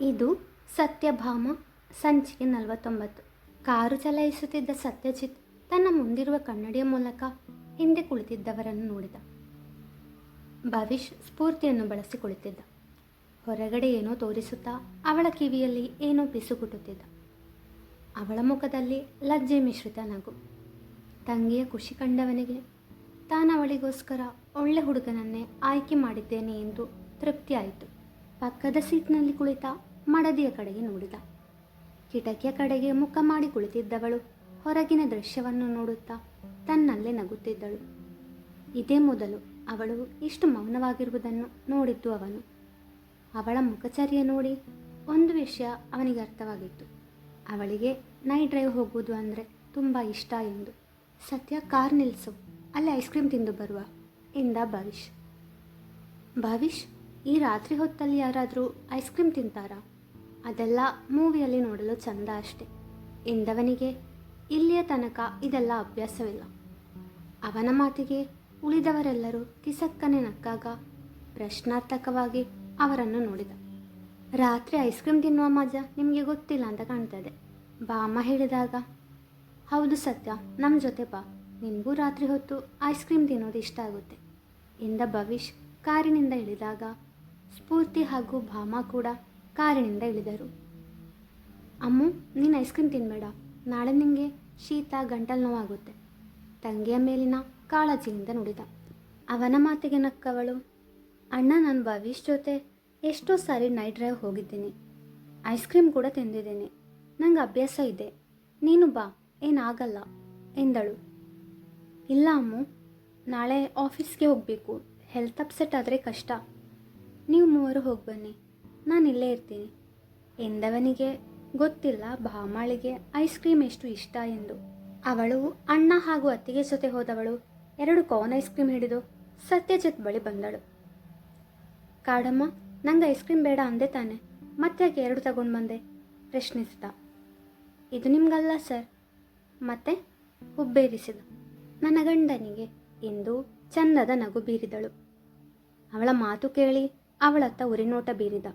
ಇದು ಸತ್ಯಭಾಮ, ಸಂಚಿಕೆ ನಲವತ್ತೊಂಬತ್ತು. ಕಾರು ಚಲಾಯಿಸುತ್ತಿದ್ದ ಸತ್ಯಜಿತ್ ತನ್ನ ಮುಂದಿರುವ ಕನ್ನಡಿಯ ಮೂಲಕ ಹಿಂದೆ ಕುಳಿತಿದ್ದವರನ್ನು ನೋಡಿದ. ಭವಿಷ್ ಸ್ಫೂರ್ತಿಯನ್ನು ಬಳಸಿ ಕುಳಿತಿದ್ದ ಹೊರಗಡೆ ಏನೋ ತೋರಿಸುತ್ತಾ ಅವಳ ಕಿವಿಯಲ್ಲಿ ಏನೋ ಪಿಸುಗುಟ್ಟುತ್ತಿದ್ದ ಅವಳ ಮುಖದಲ್ಲಿ ಲಜ್ಜೆ ಮಿಶ್ರಿತ ನಗು. ತಂಗಿಯ ಖುಷಿ ಕಂಡವನಿಗೆ, ತಾನು ಅವಳಿಗೋಸ್ಕರ ಒಳ್ಳೆ ಹುಡುಗನನ್ನೇ ಆಯ್ಕೆ ಮಾಡಿದ್ದೇನೆ ಎಂದು ತೃಪ್ತಿಯಾಯಿತು. ಪಕ್ಕದ ಸೀಟ್ನಲ್ಲಿ ಕುಳಿತ ಮಡದಿಯ ಕಡೆಗೆ ನೋಡಿದ. ಕಿಟಕಿಯ ಕಡೆಗೆ ಮುಖ ಮಾಡಿ ಕುಳಿತಿದ್ದವಳು ಹೊರಗಿನ ದೃಶ್ಯವನ್ನು ನೋಡುತ್ತಾ ತನ್ನಲ್ಲೇ ನಗುತ್ತಿದ್ದಳು. ಇದೇ ಮೊದಲು ಅವಳು ಇಷ್ಟು ಮೌನವಾಗಿರುವುದನ್ನು ನೋಡಿದ್ದು ಅವನು. ಅವಳ ಮುಖಚರ್ಯ ನೋಡಿ ಒಂದು ವಿಷಯ ಅವನಿಗೆ ಅರ್ಥವಾಗಿತ್ತು. ಅವಳಿಗೆ ನೈಟ್ ಡ್ರೈವ್ ಹೋಗುವುದು ಅಂದರೆ ತುಂಬ ಇಷ್ಟ ಎಂದು. ಸತ್ಯ, ಕಾರ್ ನಿಲ್ಲಿಸು ಅಲ್ಲಿ ಐಸ್ ಕ್ರೀಮ್ ತಿಂದು ಬರುವ ಎಂದ ಭವಿಷ್ ಭವಿಷ್ ಈ ರಾತ್ರಿ ಹೊತ್ತಲ್ಲಿ ಯಾರಾದರೂ ಐಸ್ ಕ್ರೀಮ್ ತಿಂತಾರಾ? ಅದೆಲ್ಲ ಮೂವಿಯಲ್ಲಿ ನೋಡಲು ಚಂದ ಅಷ್ಟೆ. ಎಂದವನಿಗೆ ಇಲ್ಲಿಯ ತನಕ ಇದೆಲ್ಲ ಅಭ್ಯಾಸವಿಲ್ಲ. ಅವನ ಮಾತಿಗೆ ಉಳಿದವರೆಲ್ಲರೂ ಕಿಸಕ್ಕನೆ ನಕ್ಕಾಗ ಪ್ರಶ್ನಾರ್ಥಕವಾಗಿ ಅವರನ್ನು ನೋಡಿದ. ರಾತ್ರಿ ಐಸ್ ಕ್ರೀಮ್ ತಿನ್ನುವ ಮಜಾ ನಿಮಗೆ ಗೊತ್ತಿಲ್ಲ ಅಂತ ಕಾಣ್ತದೆ. ಬಾಮ ಹೇಳಿದಾಗ, ಹೌದು ಸತ್ಯ ನಮ್ಮ ಜೊತೆ ಬಾ. ನಿನಗೂ ರಾತ್ರಿ ಹೊತ್ತು ಐಸ್ ಕ್ರೀಮ್ ತಿನ್ನೋದು ಇಷ್ಟ ಆಗುತ್ತೆ. ಎಂದ ಭವಿಷ್ ಕಾರಿನಿಂದ ಇಳಿದಾಗ, ಸ್ಫೂರ್ತಿ ಹಾಗೂ ಭಾಮ ಕೂಡ ಕಾರಿನಿಂದ ಇಳಿದರು. ಅಮ್ಮು, ನೀನು ಐಸ್ ಕ್ರೀಮ್ ತಿನ್ನಬೇಡ ನಾಳೆ ನಿನಗೆ ಶೀತ, ಗಂಟಲು ನೋವಾಗುತ್ತೆ. ತಂಗಿಯ ಮೇಲಿನ ಕಾಳಜಿಯಿಂದ ನುಡಿದ. ಅವನ ಮಾತಿಗೆ ನಕ್ಕವಳು, ಅಣ್ಣ, ನಾನು ಭವಿಷ್ ಜೊತೆ ಎಷ್ಟೋ ಸಾರಿ ನೈಟ್ ಡ್ರೈವ್ ಹೋಗಿದ್ದೀನಿ. ಐಸ್ ಕ್ರೀಮ್ ಕೂಡ ತಿಂದಿದ್ದೀನಿ. ನಂಗೆ ಅಭ್ಯಾಸ ಇದೆ. ನೀನು ಬಾ, ಏನಾಗಲ್ಲ, ಎಂದಳು. ಇಲ್ಲ ಅಮ್ಮು, ನಾಳೆ ಆಫೀಸ್ಗೆ ಹೋಗಬೇಕು. ಹೆಲ್ತ್ ಅಪ್ಸೆಟ್ ಆದರೆ ಕಷ್ಟ. ನೀವು ಮೂವರು ಹೋಗಿ ಬನ್ನಿ. ನಾನು ಇಲ್ಲೇ ಇರ್ತೀನಿ. ಎಂದವನಿಗೆ ಗೊತ್ತಿಲ್ಲ ಭಾಮಾಳಿಗೆ ಐಸ್ ಕ್ರೀಮ್ ಎಷ್ಟು ಇಷ್ಟ ಎಂದು. ಅವಳು ಅಣ್ಣ ಹಾಗೂ ಅತ್ತಿಗೆ ಜೊತೆ ಹೋದವಳು ಎರಡು ಕೋನ್ ಐಸ್ ಕ್ರೀಮ್ ಹಿಡಿದು ಸತ್ಯಜಿತ್ ಬಳಿ ಬಂದಳು. ಕಾಡಮ್ಮ, ನಂಗೆ ಐಸ್ ಕ್ರೀಮ್ ಬೇಡ ಅಂದೆ ತಾನೆ. ಮತ್ತ್ಯಾಕೆ ಎರಡು ತಗೊಂಡು ಬಂದೆ? ಪ್ರಶ್ನಿಸಿದ. ಇದು ನಿಮಗಲ್ಲ ಸರ್. ಮತ್ತೆ? ಹುಬ್ಬೇರಿಸಿದ. ನನ್ನ ಗಂಡನಿಗೆ ಎಂದು ಚಂದದ ನಗು ಬೀರಿದಳು. ಅವಳ ಮಾತು ಕೇಳಿ ಅವಳತ್ತ ಉರಿನೋಟ ಬೀರಿದ.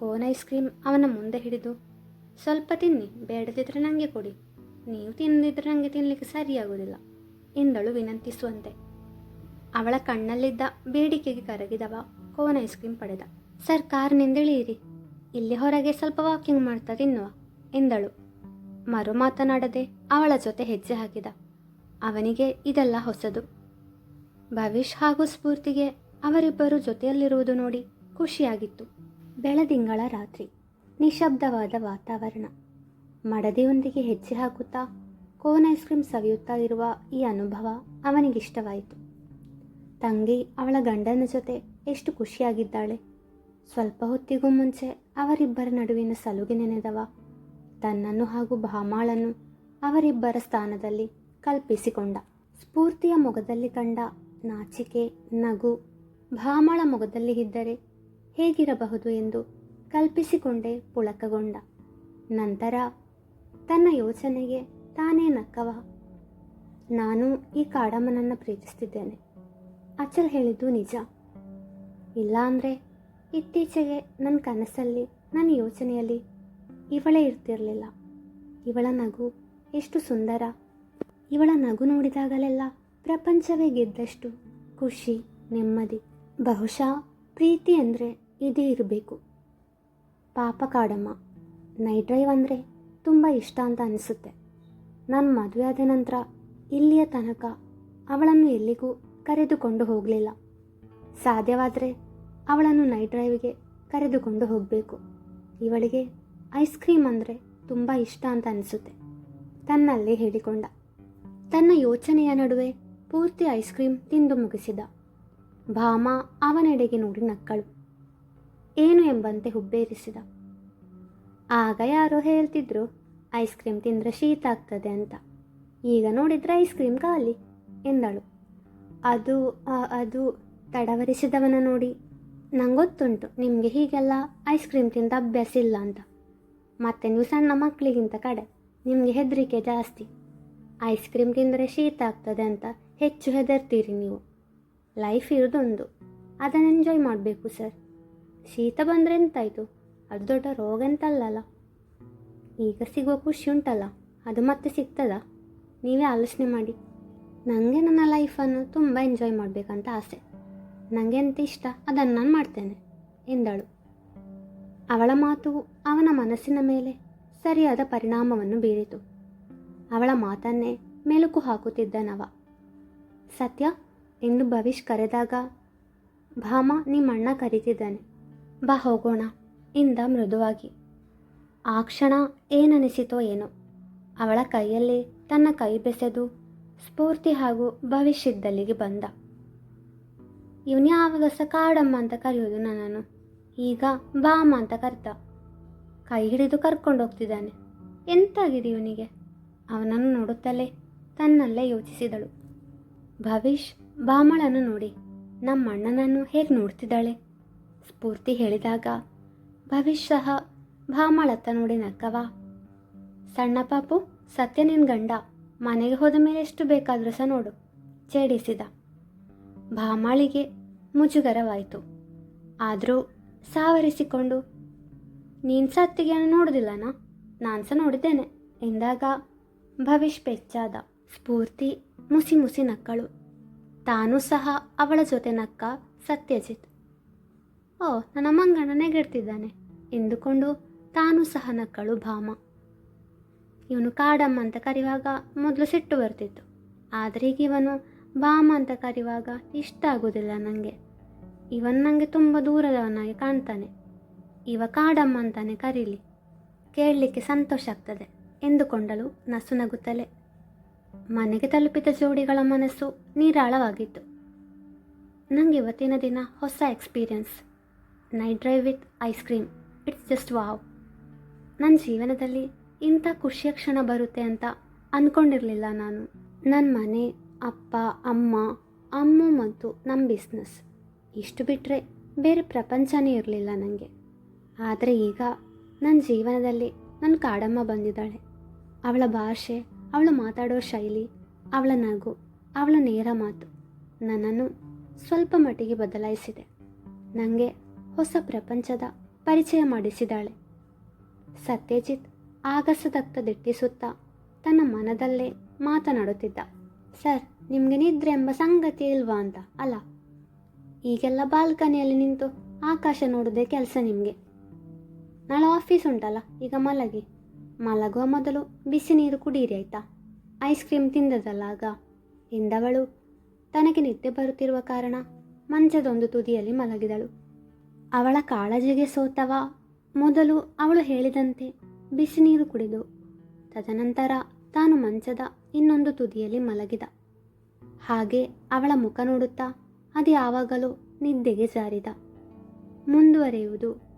ಕೋನ್ ಐಸ್ ಕ್ರೀಮ್ ಅವನ ಮುಂದೆ ಹಿಡಿದು, ಸ್ವಲ್ಪ ತಿನ್ನಿ, ಬೇಡದಿದ್ರೆ ನನಗೆ ಕೊಡಿ. ನೀವು ತಿನ್ನದಿದ್ರೆ ನನಗೆ ತಿನ್ನಲಿಕ್ಕೆ ಸರಿಯಾಗೋದಿಲ್ಲ ಎಂದಳು ವಿನಂತಿಸುವಂತೆ ಅವಳ ಕಣ್ಣಲ್ಲಿದ್ದ ಬೇಡಿಕೆಗೆ ಕರಗಿದವ ಕೋನ್ ಐಸ್ ಕ್ರೀಮ್ ಪಡೆದ. ಸರ್ ಕಾರ್ನಿಂದ ಇಳಿಯಿರಿ ಇಲ್ಲಿ ಹೊರಗೆ ಸ್ವಲ್ಪ ವಾಕಿಂಗ್ ಮಾಡ್ತಾ ತಿನ್ನುವ, ಎಂದಳು. ಮರು ಮಾತನಾಡದೆ ಅವಳ ಜೊತೆ ಹೆಜ್ಜೆ ಹಾಕಿದ. ಅವನಿಗೆ ಇದೆಲ್ಲ ಹೊಸದು. ಭವಿಷ್ ಹಾಗೂ ಸ್ಫೂರ್ತಿಗೆ ಅವರಿಬ್ಬರು ಜೊತೆಯಲ್ಲಿರುವುದು ನೋಡಿ ಖುಷಿಯಾಗಿತ್ತು. ಬೆಳದಿಂಗಳ ರಾತ್ರಿ ನಿಶಬ್ದವಾದ ವಾತಾವರಣ. ಮಡದಿಯೊಂದಿಗೆ ಹೆಜ್ಜೆ ಹಾಕುತ್ತಾ, ಕೋನ್ ಐಸ್ ಕ್ರೀಮ್ ಸವಿಯುತ್ತಾ ಇರುವ ಈ ಅನುಭವ ಅವನಿಗಿಷ್ಟವಾಯಿತು. ತಂಗಿ ಅವಳ ಗಂಡನ ಜೊತೆ ಎಷ್ಟು ಖುಷಿಯಾಗಿದ್ದಾಳೆ. ಸ್ವಲ್ಪ ಹೊತ್ತಿಗೂ ಮುಂಚೆ ಅವರಿಬ್ಬರ ನಡುವಿನ ಸಲುಗೆ ನೆನೆದವ. ತನ್ನನ್ನು ಹಾಗೂ ಭಾಮಾಳನ್ನು ಅವರಿಬ್ಬರ ಸ್ಥಾನದಲ್ಲಿ ಕಲ್ಪಿಸಿಕೊಂಡ. ಸ್ಫೂರ್ತಿಯ ಮೊಗದಲ್ಲಿ ಕಂಡ ನಾಚಿಕೆ, ನಗು, ಭಾಮಾಳ ಮೊಗದಲ್ಲಿ ಇದ್ದರೆ ಹೇಗಿರಬಹುದು ಎಂದು ಕಲ್ಪಿಸಿಕೊಂಡೇ ಪುಳಕಗೊಂಡ. ನಂತರ ತನ್ನ ಯೋಚನೆಗೆ ತಾನೇ ನಕ್ಕವ. ನಾನು ಈ ಕಾಡಮ್ಮನನ್ನು ಪ್ರೀತಿಸ್ತಿದ್ದೇನೆ. ಅಚಲ್ ಹೇಳಿದ್ದು ನಿಜ. ಇಲ್ಲ ಇತ್ತೀಚೆಗೆ ನನ್ನ ಕನಸಲ್ಲಿ ನನ್ನ ಯೋಚನೆಯಲ್ಲಿ ಇವಳೇ ಇರ್ತಿರಲಿಲ್ಲ. ಇವಳ ನಗು ಎಷ್ಟು ಸುಂದರ. ಇವಳ ನಗು ನೋಡಿದಾಗಲೆಲ್ಲ ಪ್ರಪಂಚವೇ ಗೆದ್ದಷ್ಟು ಖುಷಿ, ನೆಮ್ಮದಿ, ಬಹುಶಃ ಪ್ರೀತಿ ಅಂದರೆ ಇದೇ ಇರಬೇಕು. ಪಾಪ ಕಾಡಮ್ಮ, ನೈಟ್ ಡ್ರೈವ್ ಅಂದರೆ ತುಂಬ ಇಷ್ಟ ಅಂತ ಅನಿಸುತ್ತೆ. ನಾನು ಮದುವೆ ಆದ ನಂತರ ಇಲ್ಲಿಯ ತನಕ ಅವಳನ್ನು ಎಲ್ಲಿಗೂ ಕರೆದುಕೊಂಡು ಹೋಗಲಿಲ್ಲ. ಸಾಧ್ಯವಾದರೆ ಅವಳನ್ನು ನೈಟ್ ಡ್ರೈವ್ಗೆ ಕರೆದುಕೊಂಡು ಹೋಗಬೇಕು. ಇವಳಿಗೆ ಐಸ್ ಕ್ರೀಮ್ ಅಂದರೆ ತುಂಬ ಇಷ್ಟ ಅಂತ ಅನಿಸುತ್ತೆ. ತನ್ನಲ್ಲೇ ಹೇಳಿಕೊಂಡ. ತನ್ನ ಯೋಚನೆಯ ನಡುವೆ ಪೂರ್ತಿ ಐಸ್ ಕ್ರೀಮ್ ತಿಂದು ಮುಗಿಸಿದ. ಭಾಮ ಅವನೆಡೆಗೆ ನೋಡಿ ನಕ್ಕಳು. ಏನು ಎಂಬಂತೆ ಹುಬ್ಬೇರಿಸಿದ. ಆಗ ಯಾರೋ ಹೇಳ್ತಿದ್ರು ಐಸ್ ಕ್ರೀಮ್ ತಿಂದರೆ ಶೀತ ಆಗ್ತದೆ ಅಂತ. ಈಗ ನೋಡಿದ್ರೆ ಐಸ್ ಕ್ರೀಮ್ ಖಾಲಿ, ಎಂದಳು. ಅದು ಅದು ತಡವರಿಸಿದವನ ನೋಡಿ. ನಂಗೊತ್ತುಂಟು, ನಿಮಗೆ ಹೀಗೆಲ್ಲ ಐಸ್ ಕ್ರೀಮ್ ತಿಂದ ಅಭ್ಯಾಸ ಇಲ್ಲ ಅಂತ. ಮತ್ತೆ ನೀವು ಸಣ್ಣ ಮಕ್ಕಳಿಗಿಂತ ಕಡೆ, ನಿಮಗೆ ಹೆದರಿಕೆ ಜಾಸ್ತಿ. ಐಸ್ ಕ್ರೀಮ್ ತಿಂದರೆ ಶೀತ ಆಗ್ತದೆ ಅಂತ ಹೆಚ್ಚು ಹೆದರ್ತೀರಿ ನೀವು. ಲೈಫ್ ಇರೋದೊಂದು. ಅದನ್ನು ಎಂಜಾಯ್ ಮಾಡಬೇಕು ಸರ್ ಶೀತ ಬಂದರೆ ಎಂತಾಯಿತು? ಅದು ದೊಡ್ಡ ರೋಗ ಅಂತಲ್ಲಲ್ಲ? ಈಗ ಸಿಗುವ ಖುಷಿ ಉಂಟಲ್ಲ? ಅದು ಮತ್ತೆ ಸಿಗ್ತದ? ನೀವೇ ಆಲೋಚನೆ ಮಾಡಿ. ನನಗೆ ನನ್ನ ಲೈಫನ್ನು ತುಂಬ ಎಂಜಾಯ್ ಮಾಡಬೇಕಂತ ಆಸೆ. ನನಗೆ ಎಂತ ಇಷ್ಟ? ಅದನ್ನು ನಾನು ಮಾಡ್ತೇನೆ, ಎಂದಳು. ಅವಳ ಮಾತು ಅವನ ಮನಸ್ಸಿನ ಮೇಲೆ ಸರಿಯಾದ ಪರಿಣಾಮವನ್ನು ಬೀರಿತು. ಅವಳ ಮಾತನ್ನೇ ಮೆಲುಕು ಹಾಕುತ್ತಿದ್ದನವ ಸತ್ಯ, ಎಂದು ಭವಿಷ್ ಕರೆದಾಗ ಭಾಮ ನಿಮ್ಮಣ್ಣ ಕರೀತಿದ್ದಾನೆ. ಬಾ ಹೋಗೋಣ. ಇಂದ ಮೃದುವಾಗಿ. ಆ ಕ್ಷಣ ಏನನಿಸಿತೋ ಏನೋ. ಅವಳ ಕೈಯಲ್ಲಿ ತನ್ನ ಕೈ ಬೆಸೆದು ಸ್ಫೂರ್ತಿ ಹಾಗೂ ಭವಿಷ್ಯದಲ್ಲಿಗೆ ಬಂದ. ಇವನು ಯಾವಾಗ ಸಹ ಕಾಡಮ್ಮ ಅಂತ ಕರೆಯೋದು ನನ್ನನ್ನು. ಈಗ ಬಾಮ ಅಂತ ಕರ್ತ ಕೈ ಹಿಡಿದು ಕರ್ಕೊಂಡು ಹೋಗ್ತಿದ್ದಾನೆ. ಎಂತಾಗಿದೆ ಇವನಿಗೆ? ಅವನನ್ನು ನೋಡುತ್ತಲೇ ತನ್ನಲ್ಲೇ ಯೋಚಿಸಿದಳು. ಭವಿಷ್ ಬಾಮಳನ್ನು ನೋಡಿ. ನಮ್ಮಣ್ಣನನ್ನು ಹೇಗೆ ನೋಡ್ತಿದ್ದಾಳೆ? ಸ್ಫೂರ್ತಿ ಹೇಳಿದಾಗ, ಭವಿಷ್ಯ ಭಾಮಳತ್ತ ನೋಡಿ ನಕ್ಕವ. ಸಣ್ಣ ಪಾಪು, ಸತ್ಯ ನಿನ್ ಗಂಡ, ಮನೆಗೆ ಹೋದ ಮೇಲೆ ಎಷ್ಟು ಬೇಕಾದರೂ ಸಹ ನೋಡು, ಛೇಡಿಸಿದ. ಭಾಮಾಳಿಗೆ ಮುಜುಗರವಾಯಿತು. ಆದರೂ ಸಾವರಿಸಿಕೊಂಡು, ನೀನು ಸತ್ತಿಗೆ ನೋಡೋದಿಲ್ಲನಾ? ನಾನು ಸಹ ನೋಡಿದ್ದೇನೆ, ಎಂದಾಗ ಭವಿಷ್ ಪೆಚ್ಚಾದ ಸ್ಫೂರ್ತಿ ಮುಸಿ ಮುಸಿ ನಕ್ಕಳು. ತಾನೂ ಸಹ ಅವಳ ಜೊತೆ ನಕ್ಕ ಸತ್ಯಜಿತ್. ಓ, ನನ್ನ ಮಂಗಣ್ಣ ನೆಗೆಡ್ತಿದ್ದಾನೆ ಎಂದುಕೊಂಡು ತಾನೂ ಸಹ ನಕ್ಕಳು ಭಾಮ. ಇವನು ಕಾಡಮ್ಮ ಅಂತ ಕರೆಯುವಾಗ ಮೊದಲು ಸಿಟ್ಟು ಬರ್ತಿತ್ತು. ಆದರೆ ಈಗ ಇವನು ಭಾಮ ಅಂತ ಕರೆಯುವಾಗ ಇಷ್ಟ ಆಗೋದಿಲ್ಲ ನನಗೆ ಇವನ್ ನನಗೆ ತುಂಬ ದೂರದವನಾಗಿ ಕಾಣ್ತಾನೆ. ಇವ ಕಾಡಮ್ಮ ಅಂತಾನೆ ಕರೀಲಿ. ಕೇಳಲಿಕ್ಕೆ ಸಂತೋಷ ಆಗ್ತದೆ, ಎಂದುಕೊಂಡಳು ನಸು ನಗುತ್ತಲೆ. ಮನೆಗೆ ತಲುಪಿದ ಜೋಡಿಗಳ ಮನಸ್ಸು ನೀರಾಳವಾಗಿತ್ತು. ನನಗೆ ಇವತ್ತಿನ ದಿನ ಹೊಸ experience night drive with ice cream it's just wow ನನ್ನ ಜೀವನದಲ್ಲಿ ಇಂಥ ಖುಷಿಯ ಕ್ಷಣ ಬರುತ್ತೆ ಅಂತ ಅಂದ್ಕೊಂಡಿರಲಿಲ್ಲ ನಾನು. ನನ್ನ ಮನೆ, ಅಪ್ಪ, ಅಮ್ಮ ಅಮ್ಮ ಮತ್ತು ನಮ್ಮ ಬಿಸ್ನೆಸ್ ಇಷ್ಟು ಬಿಟ್ಟರೆ ಬೇರೆ ಪ್ರಪಂಚನೇ ಇರಲಿಲ್ಲ ನನಗೆ ಆದರೆ ಈಗ ನನ್ನ ಜೀವನದಲ್ಲಿ ನನ್ನ ಕಾಡಮ್ಮ ಬಂದಿದ್ದಾಳೆ. ಅವಳ ಭಾಷೆ, ಅವಳು ಮಾತಾಡೋ ಶೈಲಿ, ಅವಳ ನಗು, ಅವಳ ನೇರ ಮಾತು ನನ್ನನ್ನು ಸ್ವಲ್ಪ ಮಟ್ಟಿಗೆ ಬದಲಾಯಿಸಿದೆ. ನನಗೆ ಹೊಸ ಪ್ರಪಂಚದ ಪರಿಚಯ ಮಾಡಿಸಿದಾಳೆ. ಸತ್ಯಜಿತ್ ಆಗಸದತ್ತ ದಿಟ್ಟಿಸುತ್ತಾ ತನ್ನ ಮನದಲ್ಲೇ ಮಾತನಾಡುತ್ತಿದ್ದ. ಸರ್, ನಿಮಗೆ ನಿದ್ರೆ ಎಂಬ ಸಂಗತಿ ಇಲ್ವಾ ಅಂತ, ಅಲ್ಲ? ಈಗೆಲ್ಲ ಬಾಲ್ಕನಿಯಲ್ಲಿ ನಿಂತು ಆಕಾಶ ನೋಡೋದೇ ಕೆಲಸ ನಿಮಗೆ. ನಾಳೆ ಆಫೀಸ್ ಉಂಟಲ್ಲ, ಈಗ ಮಲಗಿ. ಮಲಗುವ ಮೊದಲು ಬಿಸಿ ನೀರು ಕುಡೀರಿ ಆಯ್ತಾ? ಐಸ್ ಕ್ರೀಮ್ ತಿಂದದಲ್ಲ ಆಗ? ಎಂದವಳು ತನಗೆ ನಿದ್ದೆ ಬರುತ್ತಿರುವ ಕಾರಣ ಮಂಚದೊಂದು ತುದಿಯಲ್ಲಿ ಮಲಗಿದಳು. ಅವಳ ಕಾಳಜಿಗೆ ಸೋತವ. ಮೊದಲು ಅವಳು ಹೇಳಿದಂತೆ ಬಿಸಿ ನೀರು ಕುಡಿದು. ತದನಂತರ ತಾನು ಮಂಚದ ಇನ್ನೊಂದು ತುದಿಯಲ್ಲಿ ಮಲಗಿದ. ಹಾಗೆ ಅವಳ ಮುಖ ನೋಡುತ್ತಾ ಅದು ಯಾವಾಗಲೂ ನಿದ್ದೆಗೆ ಜಾರಿದ. ಮುಂದುವರೆಯುವುದು